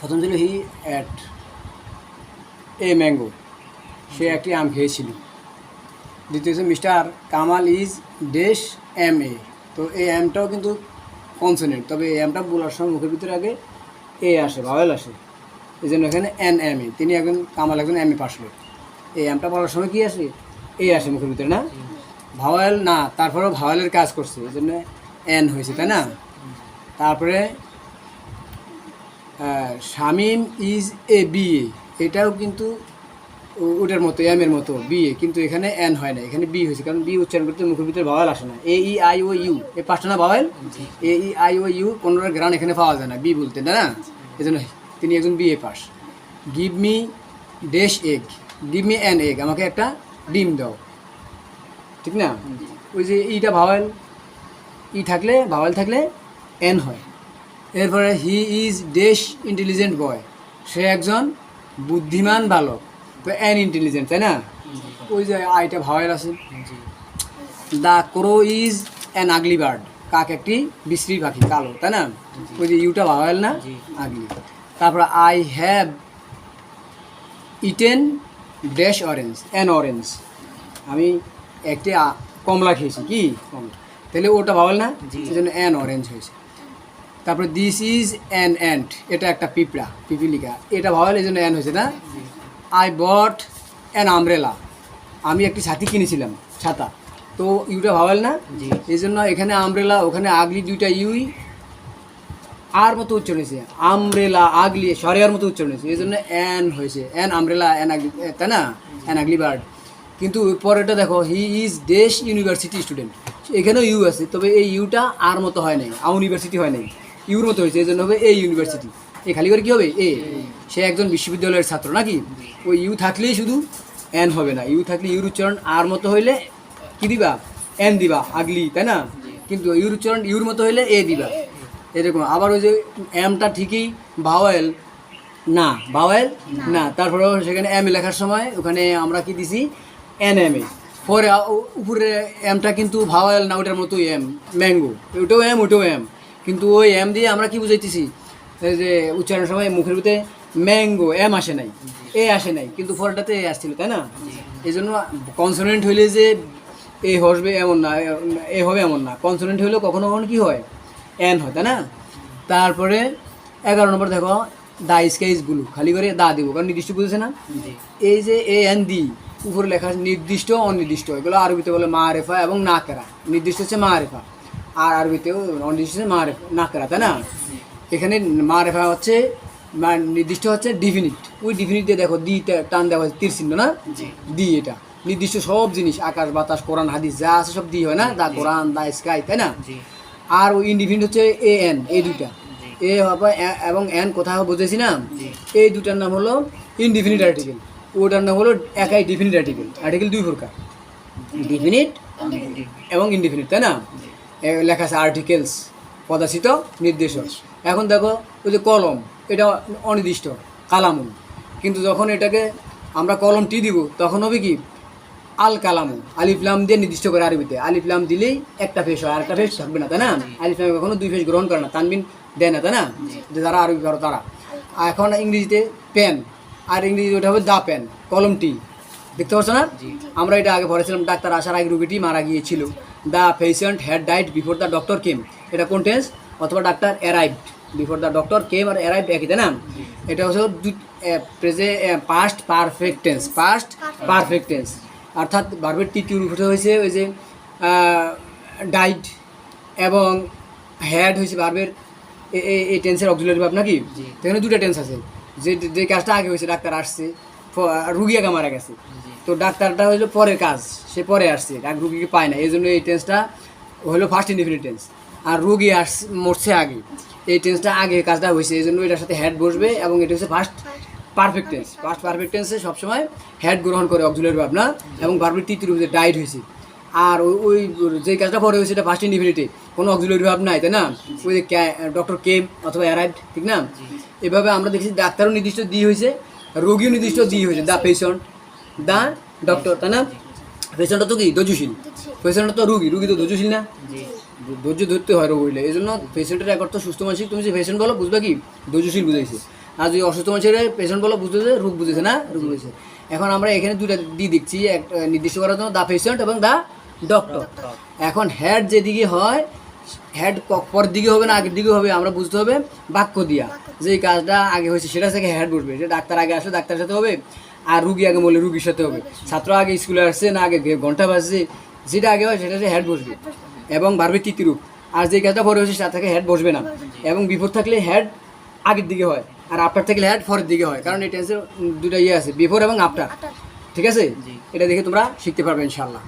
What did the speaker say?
ছিল হি ate a mango সে একটি আম খেয়েছিল। দ্বিতীয় হচ্ছে mister Kamal is dash M A তো এই এমটাও কিন্তু কনসোনেন্ট তবে এই এমটা বলার সময় মুখের ভিতরে আগে এ আসে ভাওয়েল আসে। এই জন্য এখানে এন এম এ তিনি একজন, কামাল একজন এম এ পাশ লোক এই এমটা বলার সময় কি আসে? এ আসে মুখের ভিতরে, না? ভাওয়েল না, তারপরেও ভাওয়েলের কাজ করছে, এই জন্য এন হয়েছে, তাই না? তারপরে শামীম ইজ এ বিএ এটাও কিন্তু ওটার মতো এম এর মতো বিএ কিন্তু এখানে এন হয় না এখানে বি হয়েছে কারণ বি উচ্চারণ করতে মুখের ভিতরে ভাওয়াল আসে না। এ E I O U A পাঁচটা না vowel A E I O U কোনোটার গ্রান এখানে পাওয়া যায় না বি বলতে না? এই জন্য তিনি একজন BA pass. Give me dash egg give me an egg আমাকে একটা ডিম দাও। ঠিক না? ওই যে ইটা ভাওয়াল ই থাকলে ভাওয়াল থাকলে এন হয়। এরপরে he is dash intelligent boy. সে একজন বুদ্ধিমান বালক। তো অ্যান ইন্টেলিজেন্ট তাই না? ওই যে আইটা ভাওয়াল আছে। The crow is an ugly bird. কাক একটি বিশ্রী পাখি কালো তাই না? ওই যে ইউটা ভাওয়াল না? আগলি। তারপর I have eaten dash orange an orange. আমি একটি কমলা খেয়েছি কি? কমলা। তাহলে ওটা ভাওয়াল না? সেজন্য অ্যান অরেঞ্জ হয়েছে। তারপরে দিস ইজ অ্যান অ্যান্ট এটা একটা পিঁপড়া পিপিলিকা। এটা ভাওয়াল এই জন্য অ্যান হয়েছে না? আই বট অ্যান আমরেলা আমি একটি ছাতি কিনেছিলাম ছাতা। তো ইউটা ভাওয়াল না? এই জন্য এখানে আমরেলা ওখানে আগলি দুইটা ইউই আর মতো উচ্চারণ হয়েছে। আমরেলা আগলি সরেয়ার মতো উচ্চারণ হয়েছে। এই জন্য অ্যান হয়েছে। অ্যান আমরেলা অ্যান আগলি তাই না? অ্যান আগলি বার্ড কিন্তু পরেরটা দেখো হি ইজ দেশ ইউনিভার্সিটি স্টুডেন্ট এখানেও ইউ আছে তবে এই ইউটা আর মতো হয় নাই ইউনিভার্সিটি হয় নাই। ইউর মতো হয়েছে এই জন্য হবে এই ইউনিভার্সিটি এ খালি করে কী হবে? এ সে একজন বিশ্ববিদ্যালয়ের ছাত্র নাকি? ওই ইউ থাকলেই শুধু এন হবে না। ইউ থাকলে ইউর উচ্চারণ আর মতো হইলে কি দিবা? এন দিবা। আগলি তাই না? কিন্তু ইউর উচ্চারণ ইউর মতো হইলে এ দিবা। এরকম। আবার ওই যে এমটা ঠিকই ভাওয়েল না ভাওয়েল না। তারপরে সেখানে এম এ লেখার সময় ওখানে আমরা কি দিছি? N M A. পরে উপরে এমটা কিন্তু ভাওয়েল না ওটার মতো এম ম্যাঙ্গো ওটাও এম ওটাও এম কিন্তু ওই এম দিয়ে আমরা কি বুঝাইতেছি? যে উচ্চারণ সময় মুখের ভিতরে ম্যাঙ্গো এম আসে নাই। এ আসে নাই কিন্তু পরেরটাতে এ আসছিল তাই না? এই জন্য কনসোনেন্ট হইলে যে এ হসবে এমন না এ- হবে এমন না। কনসোনেন্ট হইলেও কখনো কখনো কি হয়? এন হয় তাই না? তারপরে এগারো নম্বর দেখো দা ব্লু খালি করে দা দিব কারণ নির্দিষ্ট বুঝেছে না? এই যে এ এন দি উপরে লেখা নির্দিষ্ট অনির্দিষ্ট। এগুলো আরবিতে বলে মা রেফা এবং নাকেরা নির্দিষ্ট হচ্ছে মা রেফা আর আরবিতেও অনির্দিষ্ট হচ্ছে মা রেফা নাকেরা তাই না? এখানে মা রেফা হচ্ছে নির্দিষ্ট হচ্ছে ডিফিনিট ওই ডিফিনিট দিয়ে দেখো দি টান দেওয়া হচ্ছে তীর চিহ্ন না? দি এটা। নির্দিষ্ট সব জিনিস আকাশ বাতাস কোরআন হাদিস যা আছে সব দি হয় না? দা কোরআন দা স্কাই তাই না? আর ওই ইন্ডিফিনিট হচ্ছে এ এন এই দুইটা। এ হবে এবং এন কোথাও বুঝেছি না? এই দুটার নাম হলো ইনডিফিনিট আর্টিকেল ওটার নাম হলো একাই ডিফিনিট আর্টিকেল আর্টিকেল দুই প্রকার। ডিফিনিট এবং ইনডিফিনিট তাই না? লেখা আছে আর্টিকেলস পদাচিত নির্দেশক। এখন দেখো ওই যে কলম এটা অনির্দিষ্ট কালামুন কিন্তু যখন এটাকে আমরা কলম টি দিব তখন হবে কি? আল কালামু আলিফলাম দিয়ে নির্দিষ্ট করে আরবিতে। আলিফলাম দিলেই একটা ফেস হয় আর একটা ফেস থাকবে না তাই না? আলিফলাম কখনো দুই ফেস গ্রহণ করে না তানবিন দেয় না তাই না? যে যারা আরবি পারো তারা। আর এখন ইংরেজিতে পেন আর ইংরেজি ওটা হবে দা পেন কলম টি। দেখতে পাচ্ছ না? আমরা এটা আগে পড়েছিলাম ডাক্তার আসার আগে রুগীটি মারা গিয়েছিল। The patient had died before the doctor came এটা কোন টেন্স অথবা doctor arrived before the doctor came R arrive একই তাই না? এটা হচ্ছে present past perfect tense past perfect tense অর্থাৎ বার্বের তৃতীয় রূপ হয়েছে? ওই যে ডাইট এবং হ্যাড হয়েছে বার্বের এই টেন্সের অক্সিলারি ভাব নাকি? তো এখানে দুটো টেন্স আছে। যে যে কাজটা আগে হয়েছে ডাক্তার আসছে রুগী আগে মারা গেছে। তো ডাক্তারটা হইল পরের কাজ, সে পরে আসছে, আর রুগীকে পায় না, এই জন্য এই টেন্সটা হলো ফার্স্ট ইনডিফিনিট টেন্স আর রুগী আস, মরছে আগে, এই টেন্সটা আগে কাজটা হয়েছে এই জন্য এটার সাথে হেড বসবে, এবং এটা হচ্ছে first perfect tense first perfect টেন্সে সবসময় হেড গ্রহণ করে অক্সিলারি ভাব না এবং ভার্বের তৃতীয় রূপে ডাইট হয়েছে আর ওই ওই যে কাজটা পরে হয়েছে এটা ফার্স্ট ইনডিফিনিটে কোনো অক্সিলারি ভাব নাই, তাই না? ওই যে ডক্টর কেম অথবা অ্যারাইভ ঠিক না? এভাবে আমরা দেখছি, ডাক্তারও নির্দিষ্ট দিয়ে হয়েছে রোগীও নির্দিষ্ট দিয়ে হয়েছে দ্য পেশেন্ট দ্য ডক্টর তাই না পেশেন্টটা তো কি ধৈর্যশীল? পেশেন্টটা তো রুগী রুগী তো ধৈর্যশীল না? ধৈর্য ধরতে হয় রোগ হইলে এই জন্য পেশেন্টের এক অর্থ সুস্থ মানসিক তুমি যে পেশেন্ট বলো বুঝবে কি? ধৈর্যশীল বুঝাইছে। আর যদি অসুস্থ মানুষের পেশেন্ট বলো বুঝতেছে রোগ বুঝেছে না? রোগ বুঝেছে এখন আমরা এখানে দুটা দিয়ে দেখছি এক নির্দিষ্ট করার জন্য দ্য পেশেন্ট এবং দ্য ডক্টর এখন হেড যেদিকে হয় হেড পরের দিকে হবে না আগের দিকে হবে আমরা বুঝতে হবে বাক্য দিয়া। যে কাজটা আগে হয়েছে সেটা থেকে হেড বসবে। যে ডাক্তার আগে আসলে ডাক্তারের সাথে হবে আর রুগী আগে বললে রুগীর সাথে হবে। ছাত্র আগে স্কুলে আসছে না আগে ঘণ্টা বাজছে যেটা আগে হয় সেটা হেড বসবে এবং বাড়বে তৃতীয় রূপ। আর যে কাজটা পরে হয়েছে তার থেকে হেড বসবে না। এবং বিপদ থাকলে হেড আগের দিকে হয় আর আফটার থাকলে হেড ফরের দিকে হয়। কারণ এই টেন্সের দুটা ইয়ে আছে বিফোর এবং আফটার ঠিক আছে? এটা দেখে তোমরা শিখতে পারবে ইনশাল্লাহ